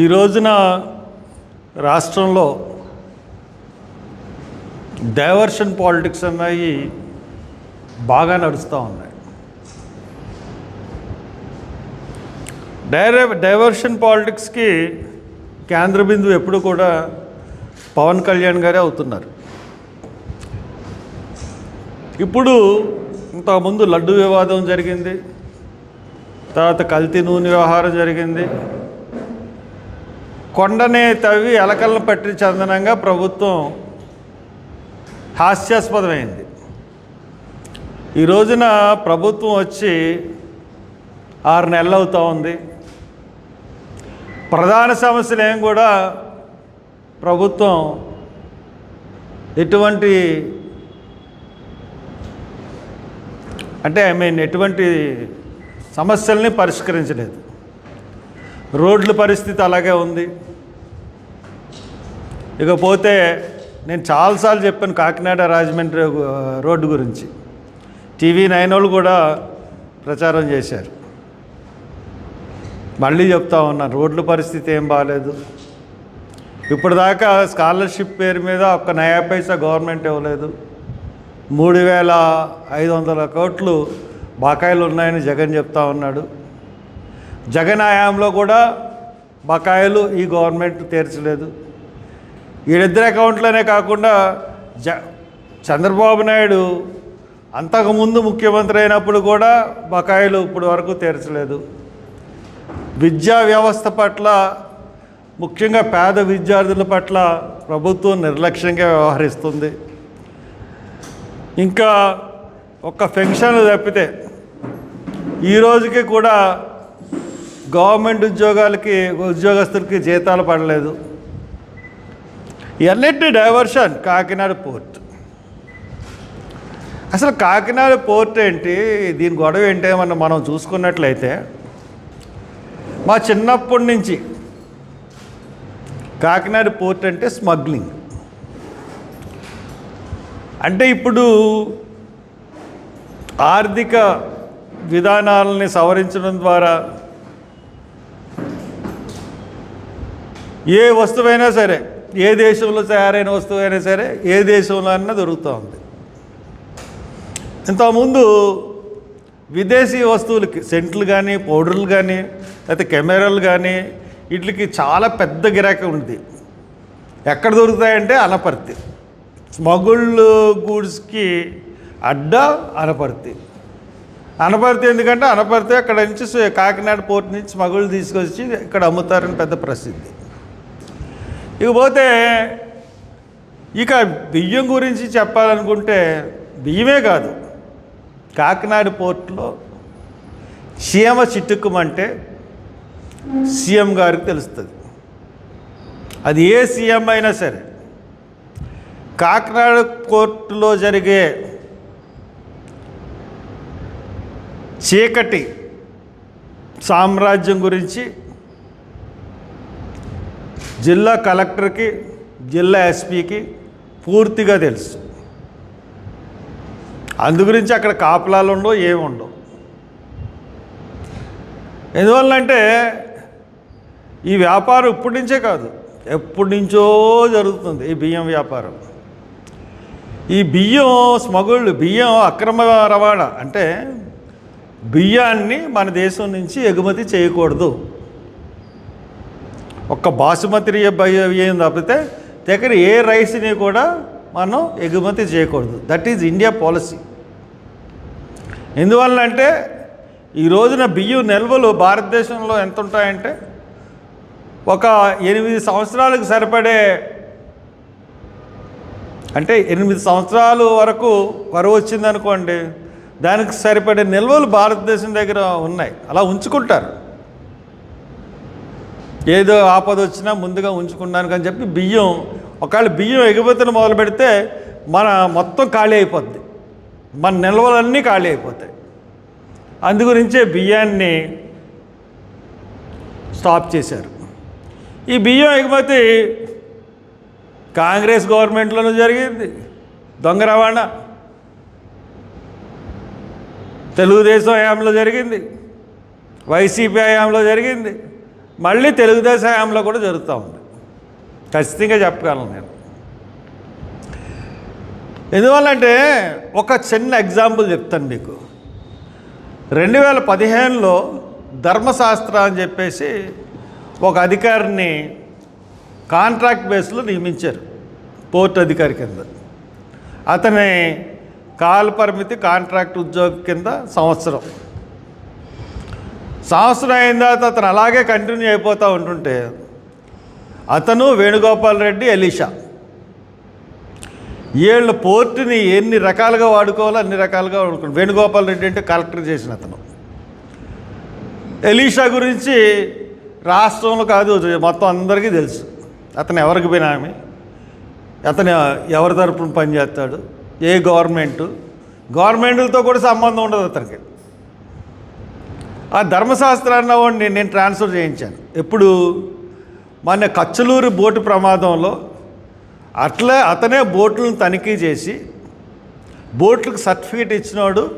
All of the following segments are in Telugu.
ఈ రోజున రాష్ట్రంలో డైవర్షన్ పాలిటిక్స్ అన్నవి బాగా నడుస్తూ ఉన్నాయి. డైర డైవర్షన్ పాలిటిక్స్కి కేంద్ర బిందువు ఎప్పుడు కూడా పవన్ కళ్యాణ్ గారే అవుతున్నారు. ఇప్పుడు ఇంతకుముందు లడ్డు వివాదం జరిగింది తర్వాత కల్తీ నూనె వ్యవహారం జరిగింది కొండనే తవ్వి ఎలకలను పట్టి చందనంగా ప్రభుత్వం హాస్యాస్పదమైంది. ఈ రోజున ప్రభుత్వం వచ్చి ఆరు నెలలు అవుతూ ఉంది. ప్రధాన సమస్యలు ఏం కూడా ప్రభుత్వం ఎటువంటి అంటే ఐ మీన్ ఎటువంటి సమస్యల్ని పరిష్కరించలేదు. రోడ్ల పరిస్థితి అలాగే ఉంది. ఇకపోతే నేను చాలాసార్లు చెప్పాను కాకినాడ రాజమండ్రి రోడ్డు గురించి. టీవీ నైన్ వాళ్ళు కూడా ప్రచారం చేశారు. మళ్ళీ చెప్తా ఉన్నాను రోడ్ల పరిస్థితి ఏం బాగాలేదు ఇప్పటిదాకా స్కాలర్షిప్ పేరు మీద ఒక్క నయా పైసా గవర్నమెంట్ ఇవ్వలేదు. మూడు వేల ఐదు వందల కోట్లు బకాయిలు ఉన్నాయని జగన్ చెప్తా ఉన్నాడు. జగన్ హయాంలో కూడా బకాయిలు ఈ గవర్నమెంట్ తీర్చలేదు. వీళ్ళిద్దరి అకౌంట్లోనే కాకుండా జ చంద్రబాబు నాయుడు అంతకుముందు ముఖ్యమంత్రి అయినప్పుడు కూడా బకాయిలు ఇప్పుడు వరకు తీర్చలేదు. విద్యా వ్యవస్థ పట్ల ముఖ్యంగా పేద విద్యార్థుల పట్ల ప్రభుత్వం నిర్లక్ష్యంగా వ్యవహరిస్తుంది. ఇంకా ఒక్క పెన్షన్లు తప్పితే ఈ రోజుకి కూడా గవర్నమెంట్ ఉద్యోగాలకి ఉద్యోగస్తులకి జీతాలు పడలేదు. ఇవన్నిటి డైవర్షన్ కాకినాడ పోర్ట్. అసలు కాకినాడ పోర్ట్ ఏంటి? దీని గొడవ ఏంటి మనం మనం చూసుకున్నట్లయితే మా చిన్నప్పటి నుంచి కాకినాడ పోర్ట్ అంటే స్మగ్లింగ్. అంటే ఇప్పుడు ఆర్థిక విధానాలని సవరించడం ద్వారా ఏ వస్తువైనా సరే ఏ దేశంలో తయారైన వస్తువు అయినా సరే ఏ దేశంలో అయినా దొరుకుతూ ఉంది. ఇంతకుముందు విదేశీ వస్తువులకి సెంట్లు కానీ పౌడర్లు కానీ లేకపోతే కెమెరాలు కానీ వీటికి చాలా పెద్ద గిరాకీ ఉంది ఎక్కడ దొరుకుతాయంటే అనపర్తి. స్మగుళ్ళు గూడ్స్కి అడ్డ అనపర్తి. అనపర్తి ఎందుకంటే అనపర్తి అక్కడ నుంచి కాకినాడ పోర్ట్ నుంచి స్మగుళ్ళు తీసుకొచ్చి ఇక్కడ అమ్ముతారని పెద్ద ప్రసిద్ధి. ఇకపోతే ఇక బియ్యం గురించి చెప్పాలనుకుంటే బియ్యమే కాదు. కాకినాడ పోర్టులో సీఎమ చిట్టుకుమంటే సీఎం గారికి తెలుస్తుంది. అది ఏ సీఎం అయినా సరే కాకినాడ కోర్టులో జరిగే చీకటి సామ్రాజ్యం గురించి జిల్లా కలెక్టర్కి జిల్లా ఎస్పీకి పూర్తిగా తెలుసు. అందు గురించి అక్కడ కాపలాలు ఉండవు ఏమి ఉండవు. ఎందువల్లంటే ఈ వ్యాపారం ఇప్పటి నుంచే కాదు ఎప్పటి నుంచో జరుగుతుంది ఈ బియ్యం వ్యాపారం. ఈ బియ్యం స్మగుళ్ళు బియ్యం అక్రమ రవాణా అంటే బియ్యాన్ని మన దేశం నుంచి ఎగుమతి చేయకూడదు. ఒక్క బాసుమతి బియ్యం తప్పితే దగ్గర ఏ రైస్ని కూడా మనం ఎగుమతి చేయకూడదు. దట్ ఈజ్ ఇండియా పాలసీ ఎందువల్లంటే ఈ రోజున బియ్యం నిల్వలు భారతదేశంలో ఎంత ఉంటాయంటే ఒక ఎనిమిది సంవత్సరాలకు సరిపడే అంటే ఎనిమిది సంవత్సరాల వరకు కరువు వచ్చిందనుకోండి దానికి సరిపడే నిల్వలు భారతదేశం దగ్గర ఉన్నాయి. అలా ఉంచుకుంటారు. ఏదో ఆపద వచ్చినా ముందుగా ఉంచుకున్నాను అని చెప్పి బియ్యం ఒకవేళ బియ్యం ఎగుమతిని మొదలు పెడితే మన మొత్తం ఖాళీ అయిపోద్ది. మన నిల్వలన్నీ ఖాళీ అయిపోతాయి. అందుగురించే బియ్యాన్ని స్టాప్ చేశారు. ఈ బియ్యం ఎగుమతి కాంగ్రెస్ గవర్నమెంట్లోనూ జరిగింది. దొంగ రవాణా. తెలుగుదేశం హయాంలో జరిగింది. వైసీపీ హయాంలో జరిగింది. మళ్ళీ తెలుగుదేశం హయాంలో కూడా జరుగుతూ ఉంది. ఖచ్చితంగా చెప్పగలను నేను. ఎందువల్లంటే ఒక చిన్న ఎగ్జాంపుల్ చెప్తాను మీకు. రెండు వేల పదిహేనులో ధర్మశాస్త్ర అని చెప్పేసి ఒక అధికారిని కాంట్రాక్ట్ బేస్లో నియమించారు పోర్ట్ అధికారి కింద. అతని కాల పరిమితి కాంట్రాక్ట్ ఉద్యోగి కింద సంవత్సరం. సంవత్సరం అయిన తర్వాత అతను అలాగే కంటిన్యూ అయిపోతూ ఉంటుంటే అతను వేణుగోపాల్ రెడ్డి ఎలీషా. వీళ్ళ పోర్టుని ఎన్ని రకాలుగా వాడుకోవాలో అన్ని రకాలుగా వాడుకోవాలి వేణుగోపాల్ రెడ్డి అంటే కలెక్టర్ చేసిన అతను. ఎలీషా గురించి రాష్ట్రంలో కాదు మొత్తం అందరికీ తెలుసు. అతను ఎవరికి బినామీ అతను ఎవరి తరపున పనిచేస్తాడు? ఏ గవర్నమెంట్? గవర్నమెంట్లతో కూడా సంబంధం ఉండదు అతనికి. ఆ ధర్మశాస్త్రాన్న వాడిని నేను ట్రాన్స్ఫర్ చేయించాను. ఎప్పుడు? మన కచ్చలూరు బోటు ప్రమాదంలో అట్లే అతనే బోట్లను తనిఖీ చేసి బోట్లకు సర్టిఫికేట్ ఇచ్చినాడు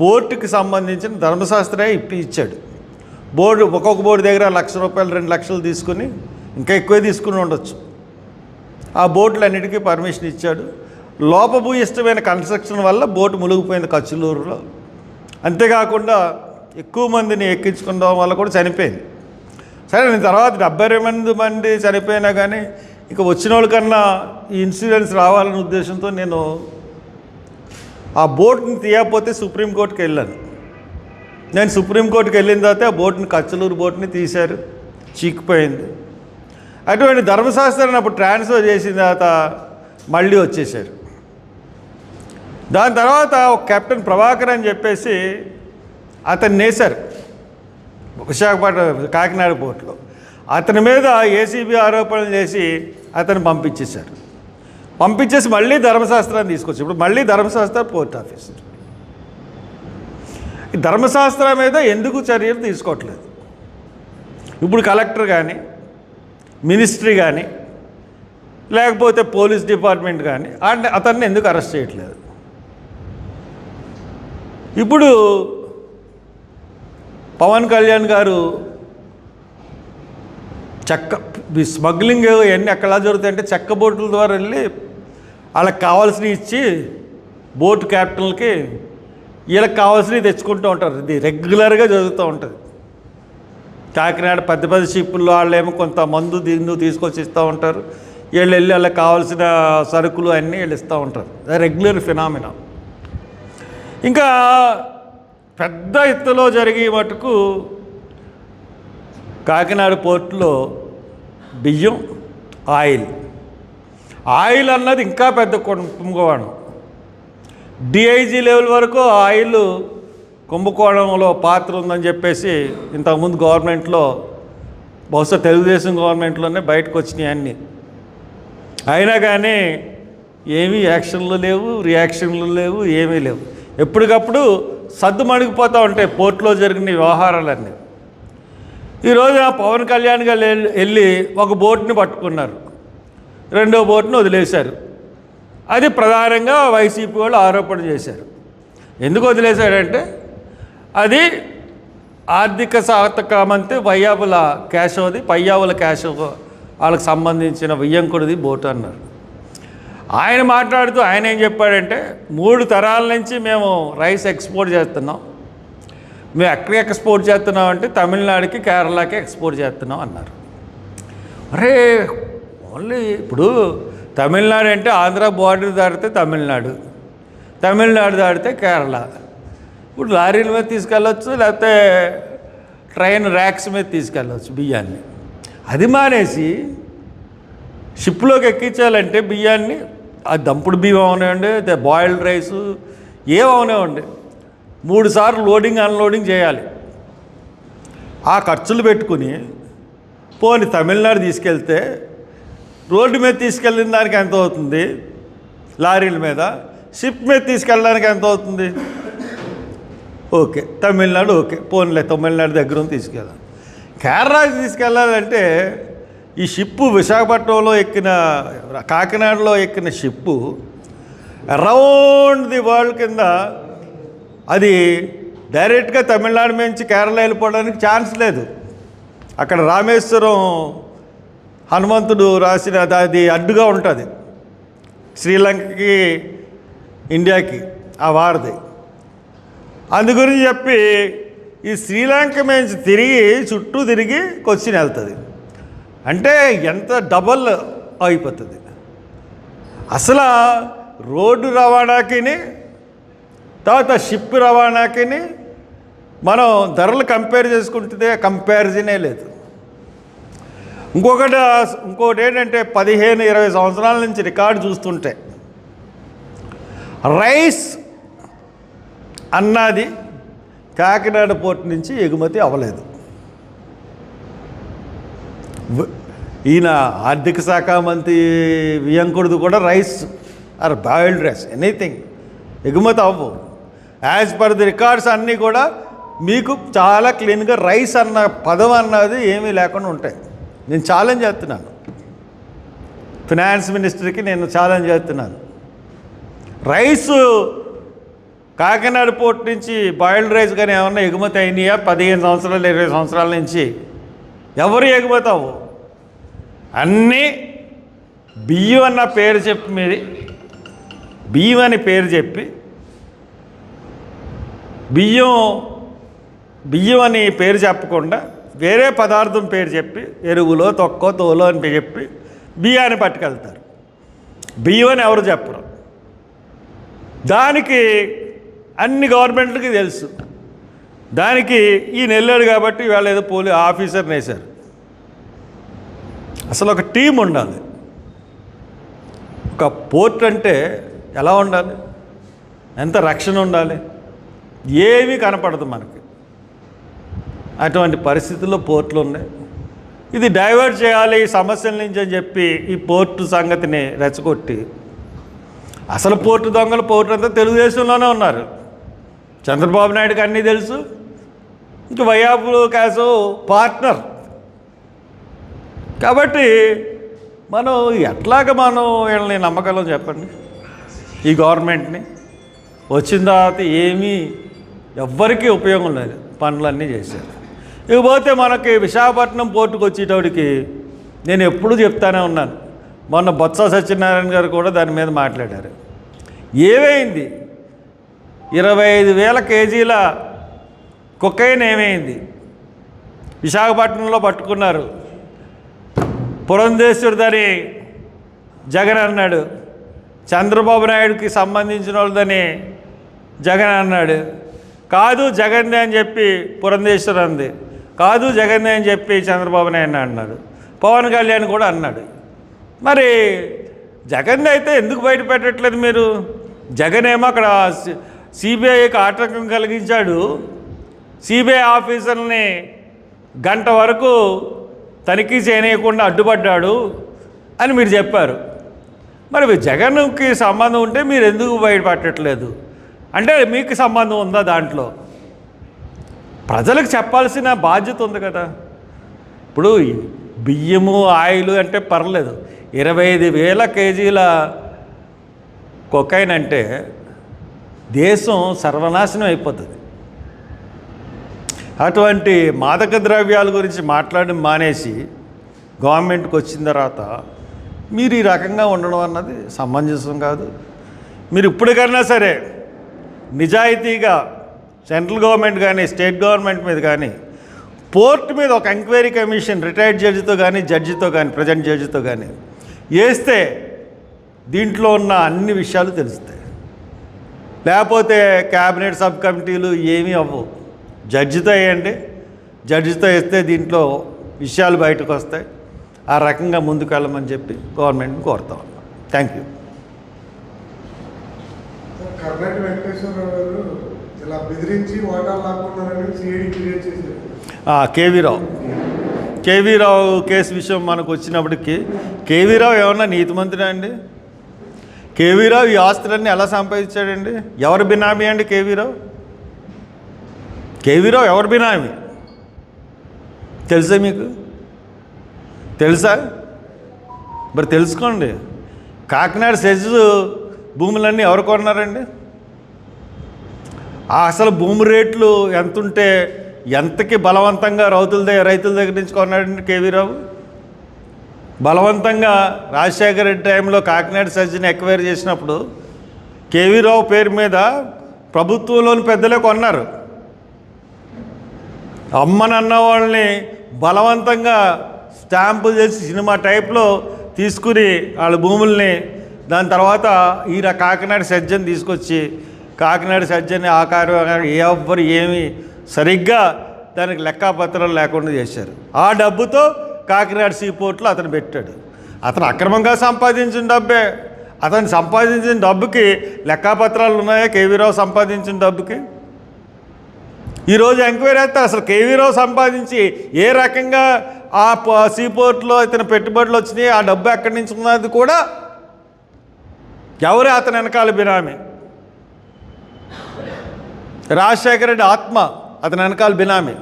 పోర్టుకి సంబంధించిన ధర్మశాస్త్రే ఇప్పి ఇచ్చాడు. బోర్డు ఒక్కొక్క బోర్డు దగ్గర లక్ష రూపాయలు రెండు లక్షలు తీసుకుని ఇంకా ఎక్కువే తీసుకుని ఉండొచ్చు. ఆ బోట్లన్నిటికీ పర్మిషన్ ఇచ్చాడు. లోపభూయిష్టమైన కన్స్ట్రక్షన్ వల్ల బోటు మునిగిపోయింది కచ్చలూరులో. అంతేకాకుండా ఎక్కువ మందిని ఎక్కించుకోవడం వల్ల కూడా చనిపోయింది. సరే నేను తర్వాత డెబ్బై మంది మంది చనిపోయినా కానీ ఇక వచ్చిన వాళ్ళకన్నా ఈ ఇన్సూరెన్స్ రావాలనే ఉద్దేశంతో నేను ఆ బోట్ని తీయకపోతే సుప్రీంకోర్టుకి వెళ్ళాను. నేను సుప్రీంకోర్టుకి వెళ్ళిన తర్వాత ఆ బోట్ని కచ్చలూరు బోట్ని తీశారు. చీకిపోయింది. అటువంటి ధర్మశాస్త్రాన్ని అప్పుడు ట్రాన్స్ఫర్ చేసిన తర్వాత మళ్ళీ వచ్చేసారు దాని తర్వాత ఒక కెప్టెన్ ప్రభాకర్ అని చెప్పేసి అతన్ని నేశారు. విశాఖపట్నం కాకినాడ పోర్టులో. అతని మీద ఏసీబీ ఆరోపణలు చేసి అతను పంపించేశారు. పంపించేసి మళ్ళీ ధర్మశాస్త్రాన్ని తీసుకొచ్చి ఇప్పుడు మళ్ళీ ధర్మశాస్త్ర పోర్ట్ ఆఫీస్. ధర్మశాస్త్రం మీద ఎందుకు చర్యలు తీసుకోవట్లేదు? ఇప్పుడు కలెక్టర్ కానీ మినిస్ట్రీ కానీ లేకపోతే పోలీస్ డిపార్ట్మెంట్ కానీ అతన్ని ఎందుకు అరెస్ట్ చేయట్లేదు? ఇప్పుడు పవన్ కళ్యాణ్ గారు చెక్క ఈ స్మగ్లింగ్ ఇవన్నీ ఎక్కడ జరుగుతాయంటే చెక్క బోట్ల ద్వారా వెళ్ళి వాళ్ళకి కావాల్సినవి ఇచ్చి బోట్ క్యాప్టెన్లకి వీళ్ళకి కావాల్సినవి తెచ్చుకుంటూ ఉంటారు. ఇది రెగ్యులర్గా జరుగుతూ ఉంటుంది. కాకినాడ పెద్ద పెద్ద షిప్పుల్లో వాళ్ళేమో కొంత మందు దిందు తీసుకొచ్చి ఇస్తూ ఉంటారు. వీళ్ళు వెళ్ళి వాళ్ళకి కావాల్సిన సరుకులు అన్నీ వీళ్ళు ఇస్తూ ఉంటారు. Regular phenomena. ఇంకా పెద్ద ఎత్తులో జరిగే మటుకు కాకినాడ పోర్టులో బియ్యం ఆయిల్. ఆయిల్ అన్నది ఇంకా పెద్ద కుంభకోణం. డిఐజీ లెవెల్ వరకు ఆయిల్ కుంభకోణంలో పాత్ర ఉందని చెప్పేసి ఇంతకుముందు గవర్నమెంట్లో బహుశా తెలుగుదేశం గవర్నమెంట్లోనే బయటకు వచ్చినాయి అన్నీ. అయినా కానీ ఏమీ యాక్షన్లు లేవు రియాక్షన్లు లేవు ఏమీ లేవు. ఎప్పటికప్పుడు సద్దు మణిగిపోతూ ఉంటాయి పోర్టులో జరిగిన వ్యవహారాలన్నీ. ఈరోజు ఆ పవన్ కళ్యాణ్ గారు వెళ్ళి- ఒక బోట్ని పట్టుకున్నారు. రెండో బోట్ని వదిలేశారు. అది ప్రధానంగా వైసీపీ వాళ్ళు ఆరోపణ చేశారు. ఎందుకు వదిలేశాడంటే అది ఆర్థిక శాఖ పయ్యాపుల కేశవది పయ్యావుల కేశవ వాళ్ళకి సంబంధించిన వియ్యంకుడిది బోటు అన్నారు. ఆయన మాట్లాడుతూ ఆయన ఏం చెప్పాడంటే మూడు తరాల నుంచి మేము రైస్ ఎక్స్పోర్ట్ చేస్తున్నాం. మేము ఎక్కడికి ఎక్స్పోర్ట్ చేస్తున్నాం అంటే తమిళనాడుకి కేరళకి ఎక్స్పోర్ట్ చేస్తున్నాం అన్నారు. అరే ఓన్లీ ఇప్పుడు తమిళనాడు అంటే ఆంధ్ర బార్డర్ దాటితే తమిళనాడు తమిళనాడు దాటితే కేరళ. ఇప్పుడు లారీల మీద తీసుకెళ్ళొచ్చు లేకపోతే ట్రైన్ ర్యాక్స్ మీద తీసుకెళ్ళవచ్చు బియ్యాన్ని. అది మానేసి షిప్లోకి ఎక్కించాలంటే బియ్యాన్ని దంపుడు బియ్యం అవనివ్వండి అయితే బాయిల్డ్ రైస్. ఏం మూడు సార్లు లోడింగ్ అన్లోడింగ్ చేయాలి. ఆ ఖర్చులు పెట్టుకుని పోని తమిళనాడు తీసుకెళ్తే రోడ్డు మీద తీసుకెళ్ళిన దానికి ఎంత అవుతుంది? లారీల మీద. షిప్ మీద తీసుకెళ్ళడానికి ఎంత అవుతుంది? Okay Tamil Nadu okay. పోన్లే తమిళనాడు దగ్గర తీసుకెళ్ళాలి. కేరళకి తీసుకెళ్ళాలంటే ఈ షిప్పు విశాఖపట్నంలో ఎక్కిన కాకినాడలో ఎక్కిన షిప్పు అరౌండ్ ది వరల్డ్ కింద అది డైరెక్ట్గా తమిళనాడు నుంచి కేరళ వెళ్ళిపోవడానికి ఛాన్స్ లేదు. అక్కడ రామేశ్వరం హనుమంతుడు రాసిన అది అడ్డుగా ఉంటుంది. శ్రీలంకకి ఇండియాకి ఆ వారది. అందు గురించి చెప్పి ఈ శ్రీలంక నుంచి తిరిగి చుట్టూ తిరిగి కొచ్చిన్ వెళ్తుంది. అంటే ఎంత డబల్ అయిపోతుంది. అసలు రోడ్డు రవాణాకి తర్వాత షిప్ రవాణాకి మనం ధరలు కంపేర్ చేసుకుంటే కంపారిజనే లేదు. ఇంకొకటి ఇంకొకటి ఏంటంటే పదిహేను ఇరవై సంవత్సరాల నుంచి రికార్డు చూస్తుంటే రైస్ అన్నది కాకినాడ పోర్ట్ నుంచి ఎగుమతి అవ్వలేదు. ఈయన ఆర్థిక శాఖ మంత్రి వియంకుడిది కూడా rice or boiled rice anything ఎగుమతి అవ్వవు యాజ్ పర్ ది రికార్డ్స్ అన్నీ కూడా మీకు చాలా క్లీన్గా రైస్ అన్న పదం అన్నది ఏమీ లేకుండా ఉంటాయి. నేను ఛాలెంజ్ చేస్తున్నాను. ఫినాన్స్ మినిస్టర్కి నేను ఛాలెంజ్ చేస్తున్నాను. రైస్ కాకినాడ పోర్ట్ నుంచి బాయిల్డ్ రైస్ కానీ ఏమన్నా ఎగుమతి అయినాయా? పదిహేను సంవత్సరాలు ఇరవై సంవత్సరాల నుంచి? ఎవరు ఎగిపోతావు అన్నీ బియ్యం అన్న పేరు చెప్పి మీది. బియ్యం అని పేరు చెప్పి. బియ్యం బియ్యం అని పేరు చెప్పకుండా వేరే పదార్థం పేరు చెప్పి ఎరువులో తొక్కో తోలో అని చెప్పి బియ్యాన్ని పట్టుకెళ్తారు. బియ్యం అని ఎవరు చెప్పరు. దానికి అన్ని గవర్నమెంట్లకి తెలుసు. దానికి ఈయన వెళ్ళాడు కాబట్టి ఇవాళ ఏదో పోలీ ఆఫీసర్ని వేశారు. అసలు ఒక టీం ఉండాలి. ఒక పోర్ట్ అంటే ఎలా ఉండాలి? ఎంత రక్షణ ఉండాలి? ఏమీ కనపడదు మనకి. అటువంటి పరిస్థితుల్లో పోర్ట్లు ఉన్నాయి. ఇది డైవర్ట్ చేయాలి ఈ సమస్యల నుంచి అని చెప్పి ఈ పోర్టు సంగతిని రెచ్చగొట్టి అసలు పోర్టు దొంగలు పోర్టు అంతా తెలుగుదేశంలోనే ఉన్నారు. చంద్రబాబు నాయుడుకి అన్నీ తెలుసు. ఇంక వైయాపులు కాసు పార్ట్నర్ కాబట్టి మనం ఎట్లాగ మనం వీళ్ళని నమ్మగలం చెప్పండి? ఈ గవర్నమెంట్ని? వచ్చిన తర్వాత ఏమీ ఎవ్వరికీ ఉపయోగం లేదు. పనులన్నీ చేశారు ఇకపోతే మనకి విశాఖపట్నం పోర్టుకు వచ్చేటోడికి నేను ఎప్పుడూ చెప్తానే ఉన్నాను. మొన్న బొత్స సత్యనారాయణ గారు కూడా దాని మీద మాట్లాడారు. ఏమైంది? ఇరవై ఐదు వేల కేజీల కుక్కైన్ ఏమైంది? విశాఖపట్నంలో పట్టుకున్నారు. పురంధేశ్వరుదని జగన్ అన్నాడు. చంద్రబాబు నాయుడుకి సంబంధించిన వాళ్ళదని జగన్ అన్నాడు. కాదు జగన్దే అని చెప్పి పురంధేశ్వరు అంది. కాదు జగన్దే అని చెప్పి చంద్రబాబు నాయుడు అన్నాడు. పవన్ కళ్యాణ్ కూడా అన్నాడు. మరి జగన్ అయితే ఎందుకు బయట పెట్టట్లేదు మీరు? జగన్ ఏమో అక్కడ సిబిఐకి ఆటంకం కలిగించాడు. సిబిఐ ఆఫీసర్ని గంట వరకు తనిఖీ చేయనీయకుండా అడ్డుపడ్డాడు అని మీరు చెప్పారు. మరి జగన్కి సంబంధం ఉంటే మీరు ఎందుకు బయటపట్టట్లేదు అంటే మీకు సంబంధం ఉందా దాంట్లో? ప్రజలకు చెప్పాల్సిన బాధ్యత ఉంది కదా. ఇప్పుడు బియ్యము ఆయిల్ అంటే పర్లేదు. ఇరవై ఐదు వేల కేజీల కొకైన్ అంటే దేశం సర్వనాశనం అయిపోతుంది. అటువంటి మాదక ద్రవ్యాల గురించి మాట్లాడడం మానేసి గవర్నమెంట్కి వచ్చిన తర్వాత మీరు ఈ రకంగా ఉండడం అన్నది సమంజసం కాదు. మీరు ఇప్పటికైనా సరే నిజాయితీగా సెంట్రల్ గవర్నమెంట్ కానీ స్టేట్ గవర్నమెంట్ మీద కానీ పోర్ట్ మీద ఒక ఎంక్వైరీ కమిషన్ రిటైర్డ్ జడ్జితో కానీ జడ్జితో కానీ ప్రజెంట్ జడ్జితో కానీ వేస్తే దీంట్లో ఉన్న అన్ని విషయాలు తెలుస్తాయి. లేకపోతే క్యాబినెట్ సబ్ కమిటీలు ఏమీ అవ్వవు. జడ్జితో వేయండి. జడ్జితో వేస్తే దీంట్లో విషయాలు బయటకు వస్తాయి. ఆ రకంగా ముందుకు వెళ్ళమని చెప్పి గవర్నమెంట్ని కోరుతాం. Thank you. కర్ణాటి వెంకటేశ్వరరావు గారు ఇలా బెదిరించి వాటాలు లాక్కున్నారని సిఐడి క్రియేట్ చేశారు. KV Rao. KV Rao case విషయం మనకు వచ్చినప్పటికి కేవీ రావు ఏమన్నా నీతి మంత్రి అండి కేవీ రావు ఈ ఆస్తులన్నీ ఎలా సంపాదించాడండి? ఎవరు బినామీ అండి కేవీ కేవీరావు ఎవరు బినామీ తెలుసా మీకు? తెలుసా? మరి తెలుసుకోండి. కాకినాడ సెజ్ భూములన్నీ ఎవరు కొన్నారండి? అసలు భూమి రేట్లు ఎంత ఉంటే ఎంతకి బలవంతంగా రైతుల దగ్గర రైతుల దగ్గర నుంచి కొన్నాడండి కేవీరావు? బలవంతంగా రాజశేఖర రెడ్డి టైంలో కాకినాడ సజ్జని ఎక్వైర్ చేసినప్పుడు కేవీ రావు పేరు మీద ప్రభుత్వంలోని పెద్దలే కొన్నారు. అమ్మనన్న వాళ్ళని బలవంతంగా స్టాంపులు చేసి సినిమా టైప్లో తీసుకుని వాళ్ళ భూముల్ని దాని తర్వాత ఈయన కాకినాడ సజ్జని తీసుకొచ్చి కాకినాడ సజ్జని ఆకారం ఎవ్వరు ఏమి సరిగ్గా దానికి లెక్కాపత్రాలు లేకుండా చేశారు. ఆ డబ్బుతో కాకినాడ సీపోర్ట్లో అతను పెట్టాడు. అతను అక్రమంగా సంపాదించిన డబ్బే. అతను సంపాదించిన డబ్బుకి లెక్కాపత్రాలు ఉన్నాయా? కేవీరావు సంపాదించిన డబ్బుకి? ఈరోజు ఎంక్వైరీ అయితే అసలు కేవీరావు సంపాదించి ఏ రకంగా ఆ ప- సీపోర్ట్లో ఇతని పెట్టుబడులు వచ్చినాయి ఆ డబ్బు ఎక్కడి నుంచి ఉన్నది కూడా ఎవరు అతని వెనకాల బినామీ? రాజశేఖర రెడ్డి ఆత్మ అతని వెనకాల బినామీ.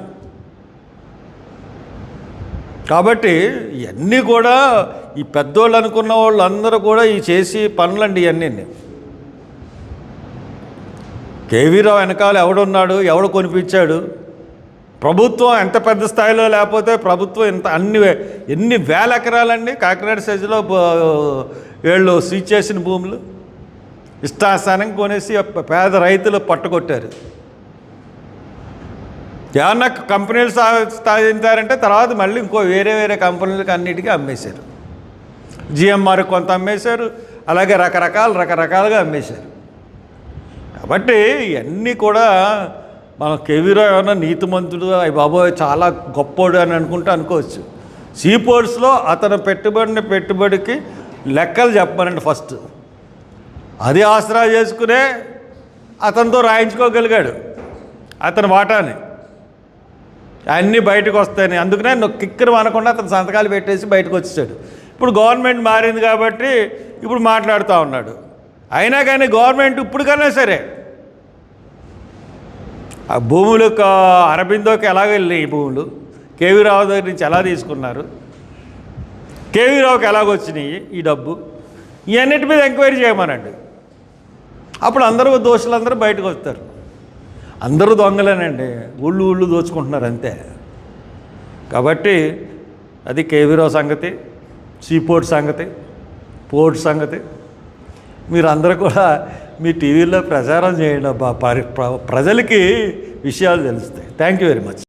కాబట్టి ఇవన్నీ కూడా ఈ పెద్దోళ్ళు అనుకున్న వాళ్ళు అందరూ కూడా ఈ చేసి పనులండి ఇవన్నీ కేవీరావు వెనకాల ఎవడున్నాడు? ఎవడు కొనిపించాడు? ప్రభుత్వం ఎంత పెద్ద స్థాయిలో లేకపోతే ప్రభుత్వం ఇంత అన్ని ఎన్ని వేల ఎకరాలండి కాకినాడ సైజులో వీళ్ళు సీజ్ చేసిన భూములు? ఇష్టాస్థానం కొనేసి పేద రైతులు పట్టుకొట్టారు. ఏమన్నా కంపెనీలు సా సాధించారంటే తర్వాత మళ్ళీ ఇంకో వేరే వేరే కంపెనీలకు అన్నిటికీ అమ్మేశారు. జిఎంఆర్ కొంత అమ్మేశారు అలాగే రకరకాల రకరకాలుగా అమ్మేశారు. కాబట్టి ఇవన్నీ కూడా మన కేవీరావు ఏమన్నా నీతిమంతుడు అయ్యి బాబోయ్ చాలా గొప్పోడు అని అనుకుంటే అనుకోవచ్చు. సీపోర్ట్స్లో అతను పెట్టుబడిని పెట్టుబడికి లెక్కలు చెప్పమనండి ఫస్ట్. అది ఆసరా చేసుకునే అతనితో రాయించుకోగలిగాడు అతని వాటాని. అన్నీ బయటకు వస్తాయని. అందుకనే నువ్వు కిక్కరు అనకుండా అతను సంతకాలు పెట్టేసి బయటకు వచ్చేసాడు. ఇప్పుడు గవర్నమెంట్ మారింది కాబట్టి ఇప్పుడు మాట్లాడుతూ ఉన్నాడు. అయినా కానీ గవర్నమెంట్ ఇప్పటికైనా సరే ఆ భూములు అరబిందోకి ఎలా వెళ్ళినాయి ఈ భూములు? కేవీ రావు దగ్గర నుంచి ఎలా తీసుకున్నారు? కేవీ రావుకి ఎలాగొచ్చినాయి ఈ డబ్బు? ఇవన్నిటి మీద ఎంక్వైరీ చేయమనండి. అప్పుడు అందరూ దోషులందరూ బయటకు వస్తారు. అందరూ దొంగలేనండి. ఊళ్ళు ఊళ్ళు దోచుకుంటున్నారు అంతే. కాబట్టి అది కేవీరావు సంగతి సీపోర్ట్ సంగతి పోర్ట్ సంగతి. మీరందరూ కూడా మీ టీవీలో ప్రచారం చేయండి అబ్బా. ప్రజలకి విషయాలు తెలుస్తాయి. Thank you very much